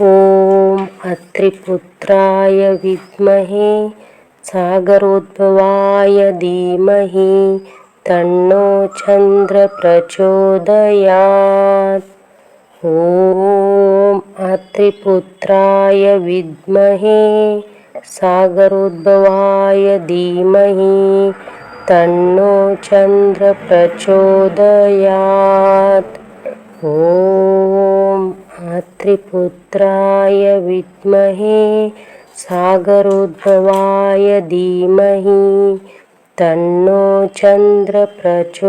ॐ अत्रिपुत्राय विद्महे सागरोद्भवाय धीमहि तन्नो चन्द्र प्रचोदयात्। ॐ अत्रिपुत्राय विद्महे सागरोद्भवाय धीमहि तन्नो चन्द्र प्रचोदयात्। ॐ अत्रिपुत्राय विद्महे सागरोद्भवाय धीमहि तन्नो चन्द्र प्रचोदयात्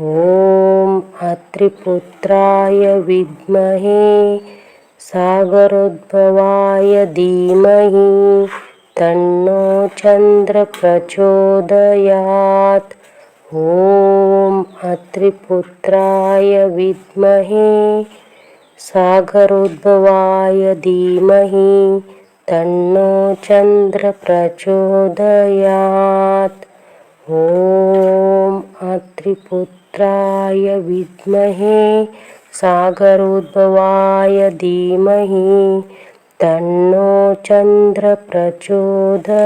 ॐ अत्रिपुत्राय विद्महे सागरोद्भवाय धीमहि तन्नो चन्द्र प्रचोदयात् ॐ अत्रिपुत्राय विद्महे सागरोद्भवाय धीमहि तन्नो चन्द्र प्रचोदयात्। ॐ अत्रिपुत्राय विद्महे सागरोद्भवाय धीमहि तन्नो चन्द्र प्रचोदयात्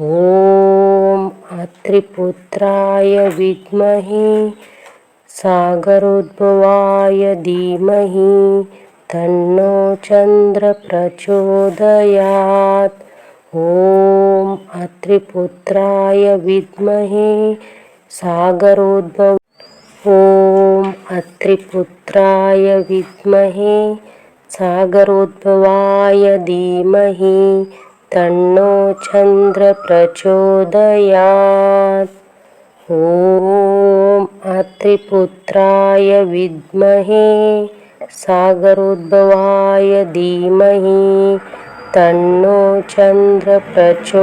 ॐ अत्रिपुत्राय विद्महे सागरोद्भवाय धीमहि तन्नो चन्द्र प्रचोदयात्। ॐ अत्रिपुत्राय विद्महे सागरोद्भव ॐ अत्रिपुत्राय विद्महे सागरोद्भवाय धीमहि तन्नो चन्द्र प्रचोदयात् ॐ अत्रिपुत्राय विद्महे सागरोद्भवाय धीमहि तन्नो चन्द्र प्रचोदयात्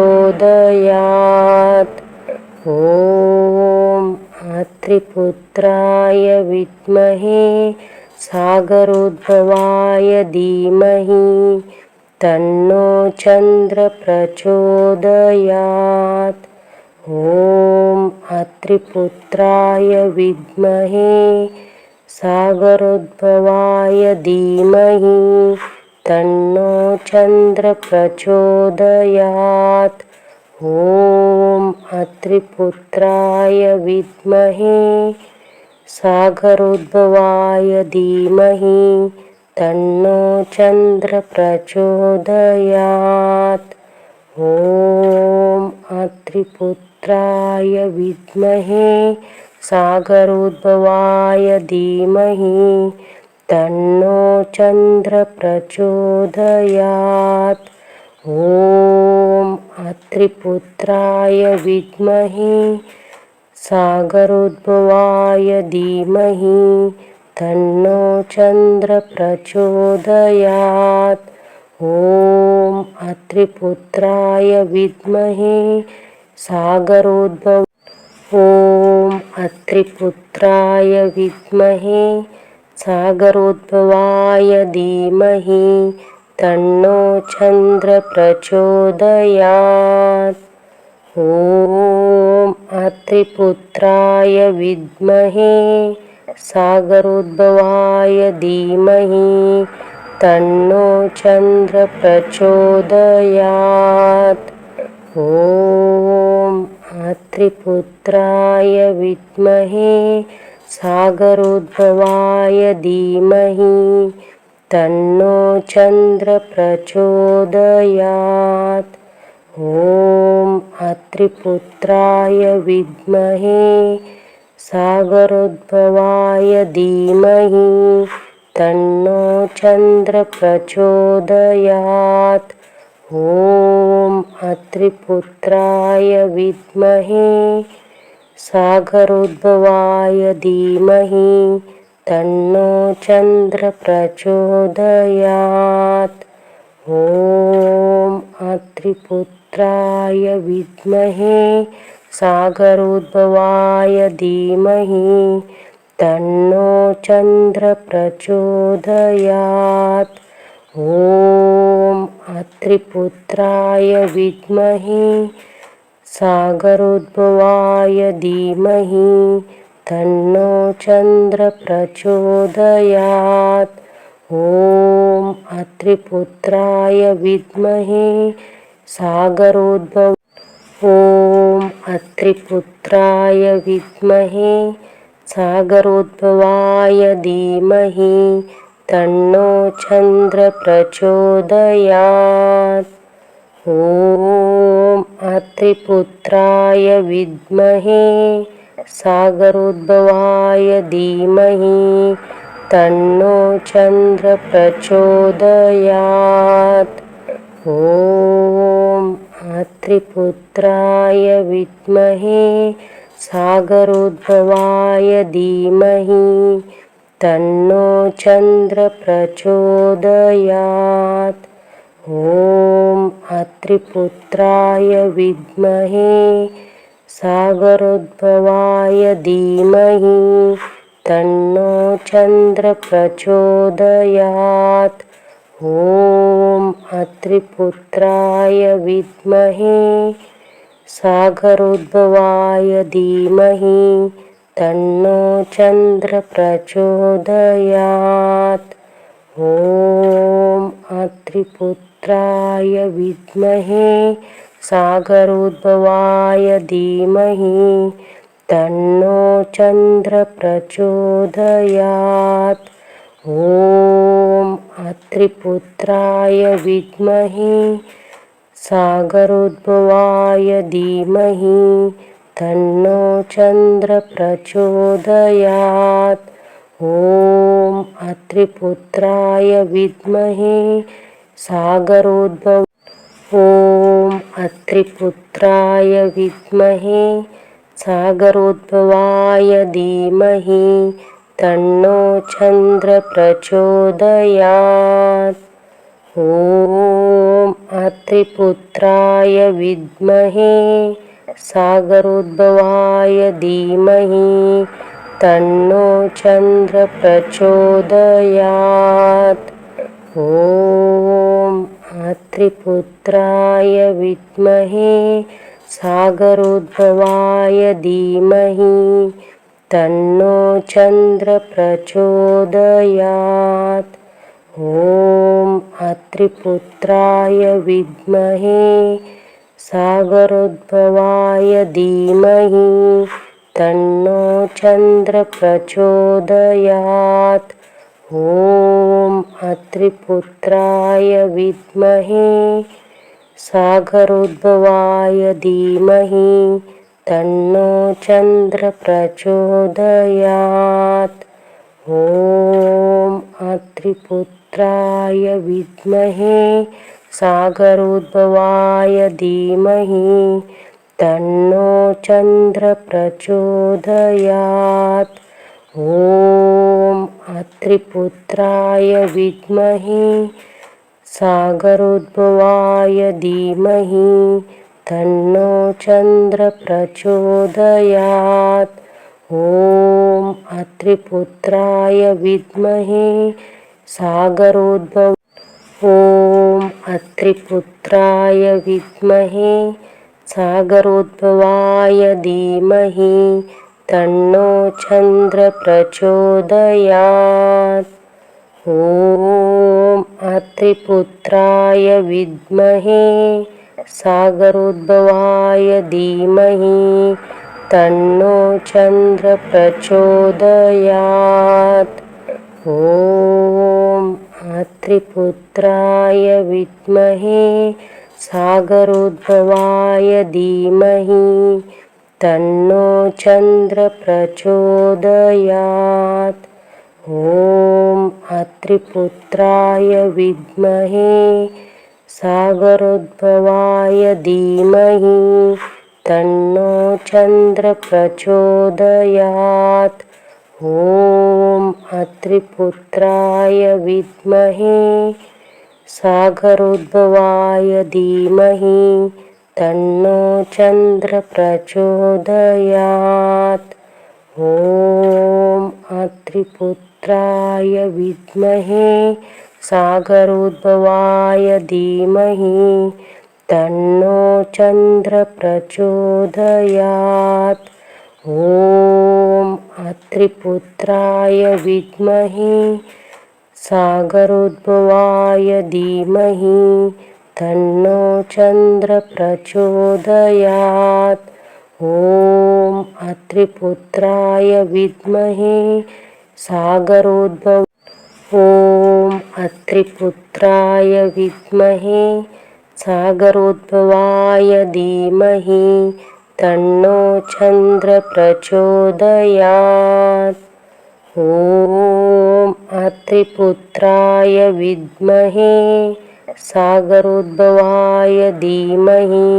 ॐ अत्रिपुत्राय विद्महे सागरोद्भवाय धीमहि तन्नो चन्द्र प्रचोदयात् ॐ अत्रिपुत्राय विद्महे सागरोद्भवाय धीमहि तन्नो चन्द्र प्रचोदयात् ॐ अत्रिपुत्राय विद्महे सागरोद्भवाय धीमहि तन्नो चन्द्र प्रचोदयात् ॐ अत्रिपुत्राय विद्महे सागरोद्भवाय धीमहि तन्नो चन्द्र प्रचोदयात् ॐ अत्रिपुत्राय विद्महे सागरोद्भवाय धीमहि तन्नो चन्द्र प्रचोदयात् ॐ अत्रिपुत्राय विद्महे सागरोद्भव। ॐ अत्रिपुत्राय विद्महे सागरोद्भवाय धीमहि तन्नो चन्द्र प्रचोदयात् ॐ अत्रिपुत्राय विद्महे सागरोद्भवाय धीमहि तन्नो चन्द्र प्रचोदयात् ॐ अत्रिपुत्राय विद्महे सागरोद्भवाय धीमहि तन्नो चन्द्र प्रचोदयात् ॐ अत्रिपुत्राय विद्महे सागरोद्भवाय धीमहि तन्नो चन्द्र प्रचोदयात् ॐ अत्रिपुत्राय विद्महे सागरोद्भवाय धीमहि तन्नो चन्द्र प्रचोदयात् ॐ अत्रिपुत्राय विद्महे सागरोद्भवाय धीमहि तन्नो चन्द्र प्रचोदयात् ॐ अत्रिपुत्राय विद्महे सागरोद्भवाय धीमहि तन्नो चन्द्रप्रचोदयात्। ॐ अत्रिपुत्राय विद्महे सागरोद्भव ॐ अत्रिपुत्राय विद्महे सागरोद्भवाय धीमहि तन्नो चन्द्रप्रचोदयात् ॐ अत्रिपुत्राय विद्महे सागरोद्भवाय धीमहि तन्नो चन्द्रप्रचोदयात् ॐ अत्रिपुत्राय विद्महे सागरोद्भवाय धीमहि तन्नो चन्द्रप्रचोदयात्। ॐ अत्रिपुत्राय विद्महे सागरोद्भवाय धीमहि तन्नो चन्द्रप्रचोदयात् ॐ अत्रिपुत्राय विद्महे सागरोद्भवाय धीमहि तन्नो चन्द्रप्रचोदयात् ॐ अत्रिपुत्राय विद्महे सागरोद्भवाय धीमहि तन्नो चन्द्रप्रचोदयात् ॐ अत्रिपुत्राय विद्महे सागरोद्भवाय धीमहि तन्नो चन्द्रप्रचोदयात् ॐ अत्रिपुत्राय विद्महे सागरोद्भव ॐ अत्रिपुत्राय विद्महे सागरोद्भवाय धीमहि तन्नो चन्द्रप्रचोदयात्। ॐ अत्रिपुत्राय विद्महे सागरोद्भवाय धीमहि तन्नो चन्द्रप्रचोदयात्। ॐ अत्रिपुत्राय विद्महे सागरोद्भवाय धीमहि तन्नो चन्द्रप्रचोदयात्। ॐ अत्रिपुत्राय विद्महे सागरोद्भवाय धीमहि तन्नो चन्द्रप्रचोदयात्। ॐ अत्रिपुत्राय विद्महे सागरोद्भवाय धीमहि तन्नो चन्द्रप्रचोदयात्। ॐ अत्रिपुत्राय विद्महे सागरोद्भवाय धीमहि तन्नो चन्द्रप्रचोदयात्। ॐ अत्रिपुत्राय विद्महे सागरोद्भवाय धीमहि तन्नो चन्द्रप्रचोदयात्। ॐ अत्रिपुत्राय विद्महे सागरोद्भव। ॐ अत्रिपुत्राय विद्महे सागरोद्भवाय धीमहि तन्नो चन्द्रप्रचोदयात्। ॐ अत्रिपुत्राय विद्महे सागरोद्भवाय धीमहि तन्नो चन्द्रप्रचोदयात्। ॐ अत्रिपुत्राय विद्महे सागरोद्भवाय धीमहि तन्नो चन्द्रप्रचोदयात्। ॐ अत्रिपुत्राय विद्महे सागरोद्भवाय धीमहि तन्नो चन्द्रप्रचोदयात्। ॐ अत्रिपुत्राय विद्महे सागरोद्भवाय धीमहि तन्नो चन्द्रप्रचोदयात्। ॐ अत्रिपुत्राय विद्महे सागरोद्भवाय धीमहि तन्नो चन्द्रप्रचोदयात्। ॐ अत्रिपुत्राय विद्महे सागरोद्भवाय धीमहि तन्नो चन्द्र प्रचोदयात् ॐ अत्रिपुत्राय विद्महे सागरोद्भव ॐ अत्रिपुत्राय विद्महे सागरोद्भवाय धीमहि तन्नो चन्द्र प्रचोदयात्। ॐ अत्रिपुत्राय विद्महे सागरोद्भवाय धीमहि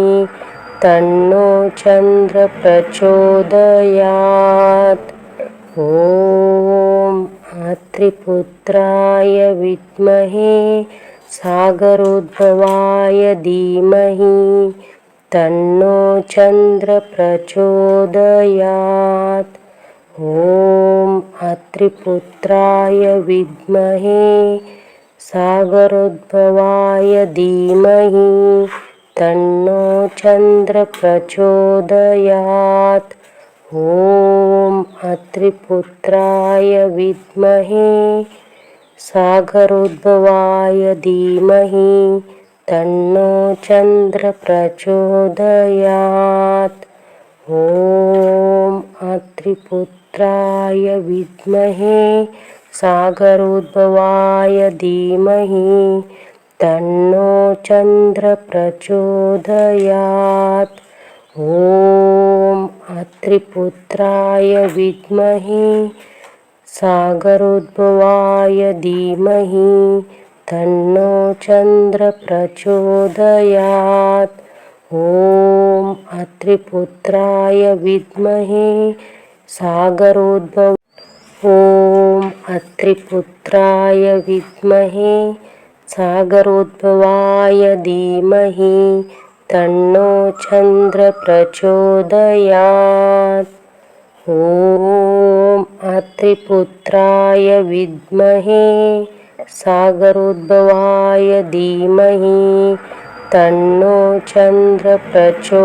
तन्नो चन्द्र प्रचोदयात्। ॐ अत्रिपुत्राय विद्महे सागरोद्भवाय धीमहि तन्नो चन्द्र प्रचोदयात् ॐ अत्रिपुत्राय विद्महे सागरोद्भवाय धीमहि तन्नो चन्द्र प्रचोदयात् ॐ अत्रिपुत्राय विद्महे सागरोद्भवाय धीमहि तन्नो चन्द्र प्रचोदयात्। ॐ अत्रिपुत्राय विद्महे सागरोद्भवाय धीमहि तन्नो चन्द्र प्रचोदयात् ॐ अत्रिपुत्राय विद्महे सागरोद्भवाय धीमहि तन्नो चन्द्र प्रचोदयात्। ॐ अत्रिपुत्राय विद्महे सागरोद्भव ॐ अत्रिपुत्राय विद्महे सागरोद्भवाय धीमहि तन्नो चन्द्र प्रचोदयात् ॐ अत्रिपुत्राय विद्महे सागरोद्भवाय धीमहि तन्नो चन्द्र प्रचोदयात्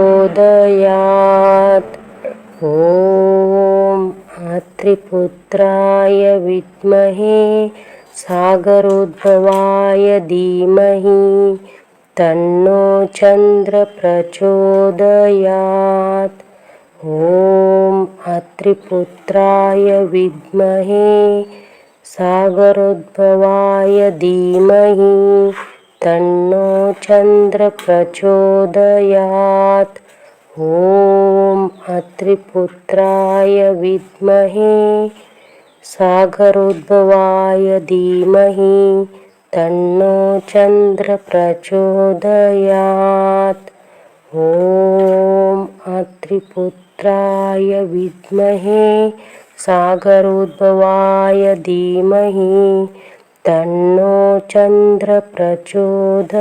ॐ अत्रिपुत्राय विद्महे सागरोद्भवाय धीमहि तन्नो चन्द्र प्रचोदयात् ॐ अत्रिपुत्राय विद्महे सागरोद्भवाय धीमहि तन्नो चन्द्र प्रचोदयात् ॐ अत्रिपुत्राय विद्महे सागरोद्भवाय धीमहि तन्नो चन्द्र प्रचोदयात् ॐ अत्रिपुत्राय विद्महे सागरोद्भवाय धीमहि तन्नो चन्द्र प्रचोदयात्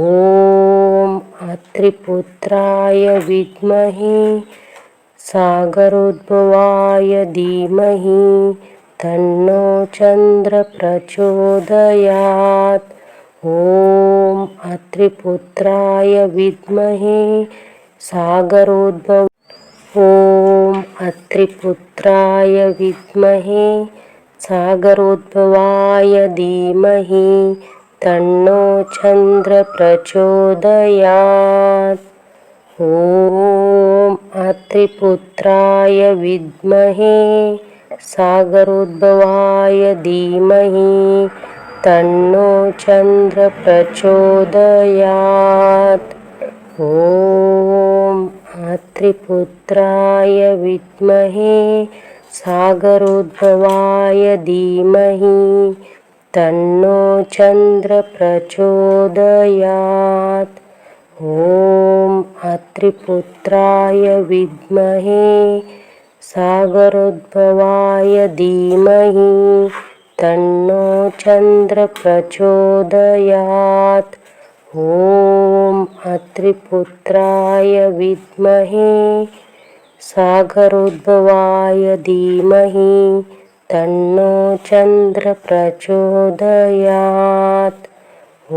ॐ अत्रिपुत्राय विद्महे सागरोद्भवाय धीमहि तन्नो चन्द्र प्रचोदयात् ॐ अत्रिपुत्राय विद्महे सागरोद्भव। ॐ अत्रिपुत्राय विद्महे सागरोद्भवाय धीमहि तन्नो चन्द्र प्रचोदयात् ॐ अत्रिपुत्राय विद्महे सागरोद्भवाय धीमहि तन्नो चन्द्र प्रचोदयात् ॐ अत्रिपुत्राय विद्महे सागरोद्भवाय धीमहि तन्नो चन्द्र प्रचोदयात् ॐ अत्रिपुत्राय विद्महे सागरोद्भवाय धीमहि तन्नो चन्द्र प्रचोदयात् ॐ अत्रिपुत्राय विद्महे सागरोद्भवाय धीमहि तन्नो चन्द्र प्रचोदयात्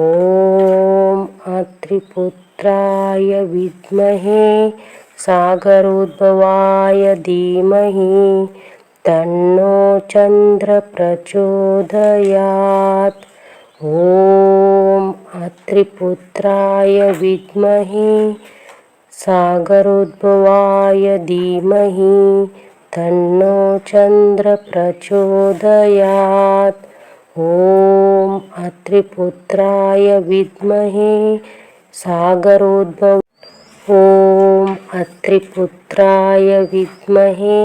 ॐ अत्रिपुत्राय विद्महे सागरोद्भवाय धीमहि तन्नो चन्द्रप्रचोदयात्। ॐ अत्रिपुत्राय विद्महे सागरोद्भवाय धीमहि तन्नो चन्द्रप्रचोदयात्। ॐ अत्रिपुत्राय विद्महे सागरोद्भव ॐ अत्रिपुत्राय विद्महे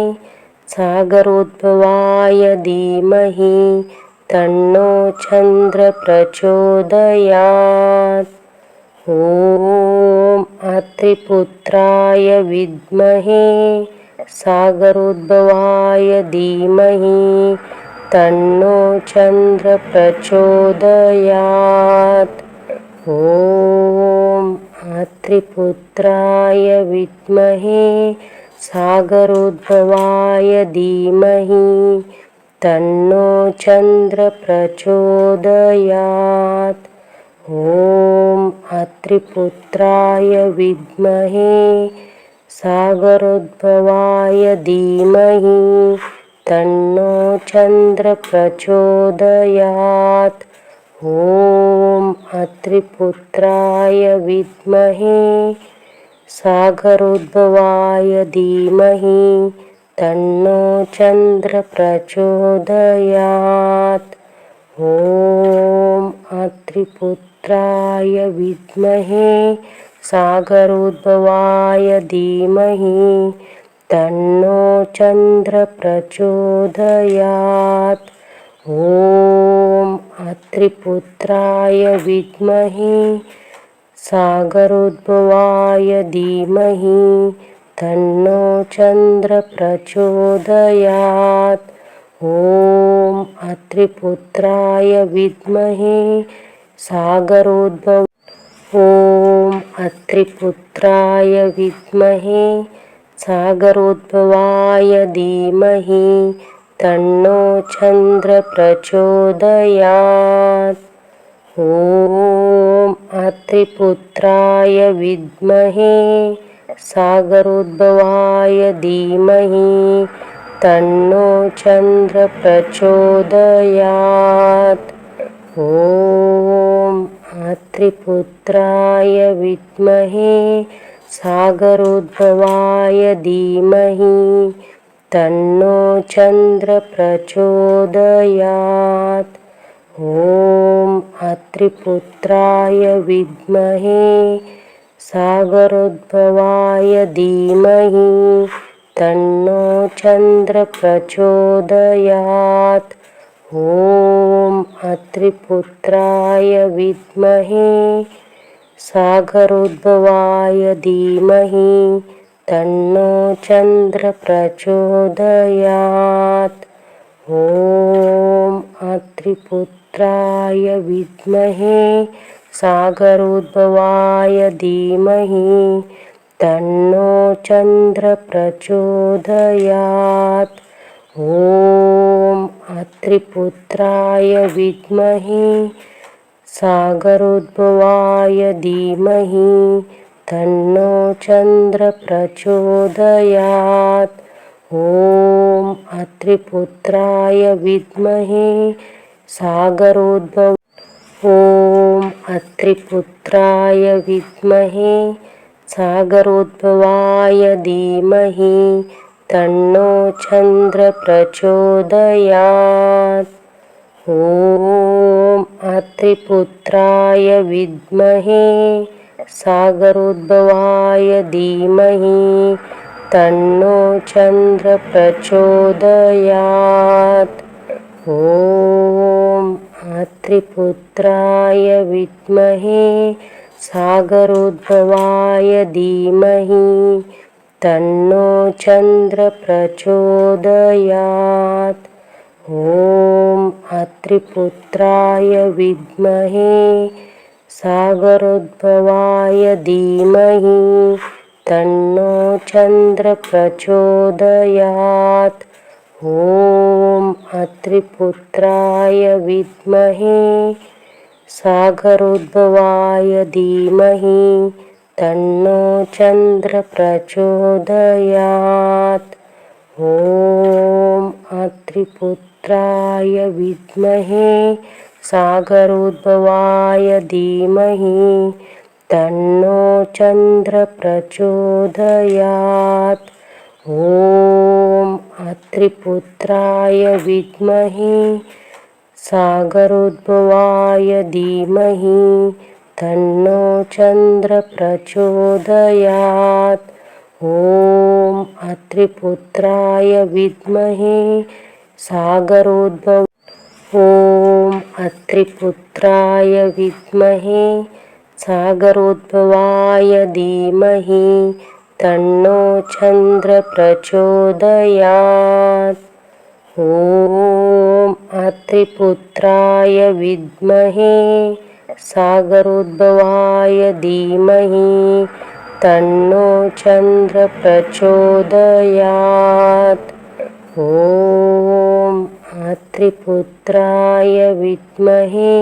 सागरोद्भवाय धीमहि तन्नो चन्द्रप्रचोदयात्। ॐ अत्रिपुत्राय विद्महे सागरोद्भवाय धीमहि तन्नो चन्द्रप्रचोदयात्। ॐ अत्रिपुत्राय विद्महे सागरोद्भवाय धीमहि तन्नो चन्द्रप्रचोदयात्। ॐ अत्रिपुत्राय विद्महे सागरोद्भवाय धीमहि तन्नो चन्द्रप्रचोदयात् ॐ अत्रिपुत्राय विद्महे सागरोद्भवाय धीमहि तन्नो चन्द्रप्रचोदयात् ॐ अत्रिपुत्राय विद्महे सागरोद्भवाय धीमहि तन्नो चन्द्रप्रचोदयात् ॐ अत्रिपुत्राय विद्महे सागरोद्भवाय धीमहि तन्नो चन्द्रप्रचोदयात् ॐ अत्रिपुत्राय विद्महे सागरोद्भव ॐ अत्रिपुत्राय विद्महे सागरोद्भवाय धीमहि तन्नो चन्द्रप्रचोदयात्। ॐ अत्रिपुत्राय विद्महे सागरोद्भवाय धीमहि तन्नो चन्द्रप्रचोदयात्। ॐ अत्रिपुत्राय विद्महे सागरोद्भवाय धीमहि तन्नो चन्द्रप्रचोदयात्। ॐ अत्रिपुत्राय विद्महे सागरोद्भवाय धीमहि तन्नो चन्द्रप्रचोदयात्। ॐ अत्रिपुत्राय विद्महे सागरोद्भवाय धीमहि तन्नो चन्द्रप्रचोदयात्। ॐ अत्रिपुत्राय विद्महे सागरोद्भवाय धीमहि तन्नो चन्द्रप्रचोदयात्। ॐ अत्रिपुत्राय विद्महे सागरोद्भवाय धीमहि तन्नो चन्द्रप्रचोदयात्। ॐ अत्रिपुत्राय विद्महे सागरोद्भव ॐ अत्रिपुत्राय विद्महे सागरोद्भवाय धीमहि तन्नो चन्द्रप्रचोदयात्। ॐ अत्रिपुत्राय विद्महे सागरोद्भवाय धीमहि तन्नो चन्द्रप्रचोदयात्। ॐ अत्रिपुत्राय विद्महे सागरोद्भवाय धीमहि तन्नो चन्द्रप्रचोदयात्। ॐ अत्रिपुत्राय विद्महे सागरोद्भवाय धीमहि तन्नो चन्द्रप्रचोदयात्। ॐ अत्रिपुत्राय विद्महे सागरोद्भवाय धीमहि तन्नो चन्द्रप्रचोदयात्। ॐ अत्रिपुत्राय विद्महे सागरोद्भवाय धीमहि तन्नो चन्द्रप्रचोदयात्। ॐ अत्रिपुत्राय विद्महे सागरोद्भवाय धीमहि तन्नो चन्द्रप्रचोदयात्। ॐ अत्रिपुत्राय विद्महे सागरोद्भव ॐ अत्रिपुत्राय विद्महे सागरोद्भवाय धीमहि तन्नो चन्द्रप्रचोदयात् ॐ अत्रिपुत्राय विद्महे सागरोद्भवाय धीमहि तन्नो चन्द्रप्रचोदयात् ॐ अत्रिपुत्राय विद्महे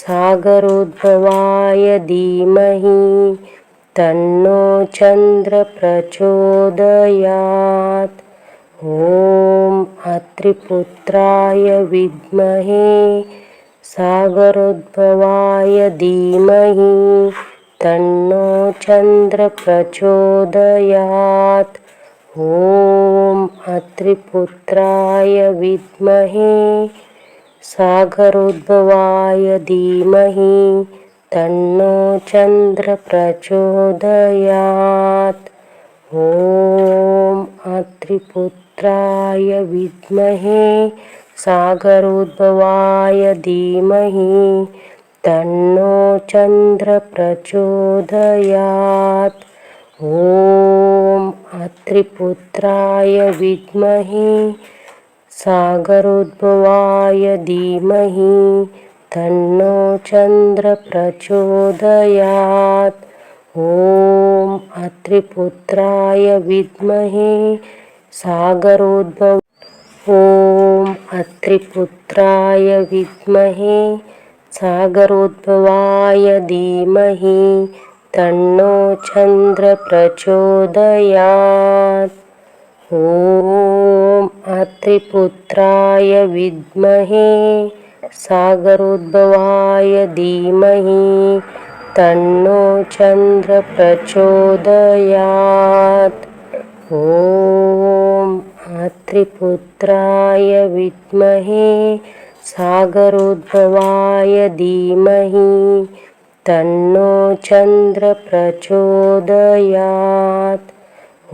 सागरोद्भवाय धीमहि तन्नो चन्द्रप्रचोदयात्। ॐ अत्रिपुत्राय विद्महे सागरोद्भवाय धीमहि तन्नो चन्द्रप्रचोदयात् ॐ अत्रिपुत्राय विद्महे सागरोद्भवाय धीमहि तन्नो चन्द्रप्रचोदयात् ॐ अत्रिपुत्राय विद्महे सागरोद्भवाय धीमहि तन्नो चन्द्रप्रचोदयात् ॐ अत्रिपुत्राय विद्महे सागरोद्भवाय धीमहि तन्नो चन्द्रप्रचोदयात् ॐ अत्रिपुत्राय विद्महे सागरोद्भव ॐ अत्रिपुत्राय विद्महे सागरोद्भवाय धीमहि तन्नो चन्द्रप्रचोदयात्। ॐ अत्रिपुत्राय विद्महे सागरोद्भवाय धीमहि तन्नो चन्द्रप्रचोदयात्। ॐ अत्रिपुत्राय विद्महे सागरोद्भवाय धीमहि तन्नो चन्द्रप्रचोदयात्।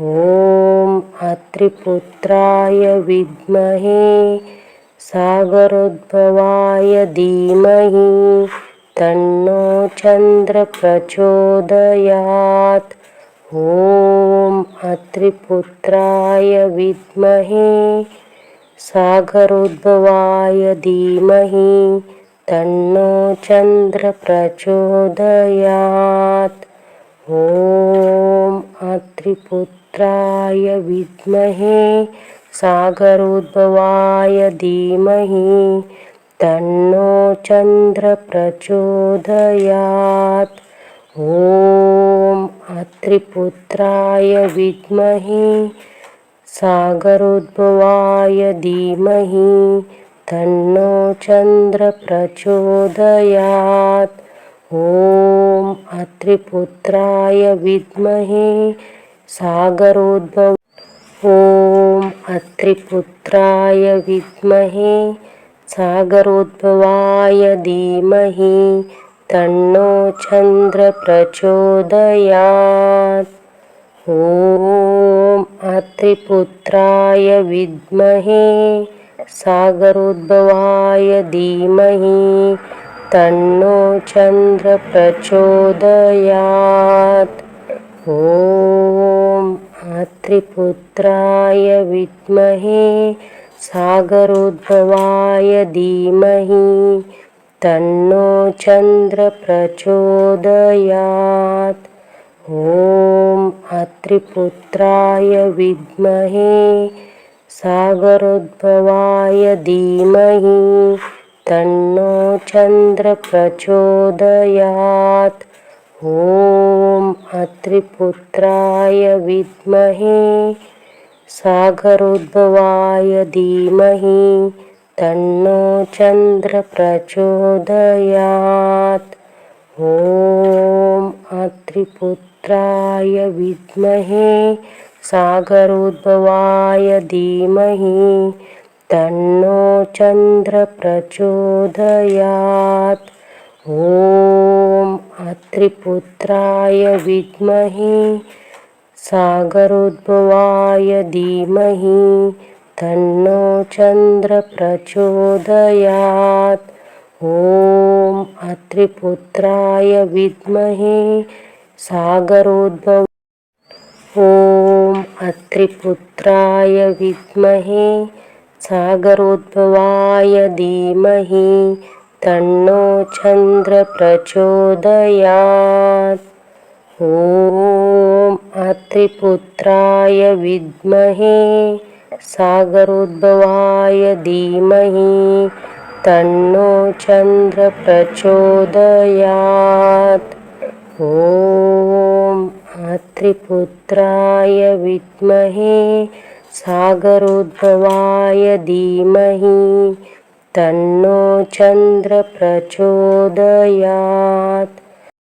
ॐ अत्रिपुत्राय विद्महे सागरोद्भवाय धीमहि तन्नो चन्द्रप्रचोदयात्। ॐ अत्रिपुत्राय विद्महे सागरोद्भवाय धीमहि तन्नो चन्द्रप्रचोदयात्। ॐ अत्रिपुत्राय विद्महे सागरोद्भवाय धीमहि तन्नो चन्द्रप्रचोदयात्। ॐ अत्रिपुत्राय विद्महे सागरोद्भवाय धीमहि तन्नो चन्द्रप्रचोदयात्। ॐ अत्रिपुत्राय विद्महे सागरोद्भव। ॐ अत्रिपुत्राय विद्महे सागरोद्भवाय धीमहि तन्नो चन्द्रप्रचोदयात्। ॐ अत्रिपुत्राय विद्महे सागरोद्भवाय धीमहि तन्नो चन्द्रप्रचोदयात्। ॐ अत्रिपुत्राय विद्महे सागरोद्भवाय धीमहि तन्नो चन्द्रप्रचोदयात्। ॐ अत्रिपुत्राय विद्महे सागरोद्भवाय धीमहि तन्नो चन्द्रप्रचोदयात्। ॐ अत्रिपुत्राय विद्महे सागरोद्भवाय धीमहि तन्नो चन्द्र प्रचोदयात् ॐ अत्रिपुत्राय विद्महे सागरोद्भवाय धीमहि तन्नो चन्द्र प्रचोदयात् ॐ अत्रिपुत्राय विद्महे सागरोद्भवाय धीमहि तन्नो चन्द्र प्रचोदयात् ॐ अत्रिपुत्राय विद्महे सागरोद्भव ॐ अत्रिपुत्राय विद्महे सागरोद्भवाय धीमहि तन्नो चन्द्र प्रचोदयात्। ॐ अत्रिपुत्राय विद्महे सागरोद्भवाय धीमहि तन्नो चन्द्र प्रचोदयात्। ॐ अत्रिपुत्राय विद्महे सागरोद्भवाय धीमहि तन्नो चन्द्र प्रचोदयात्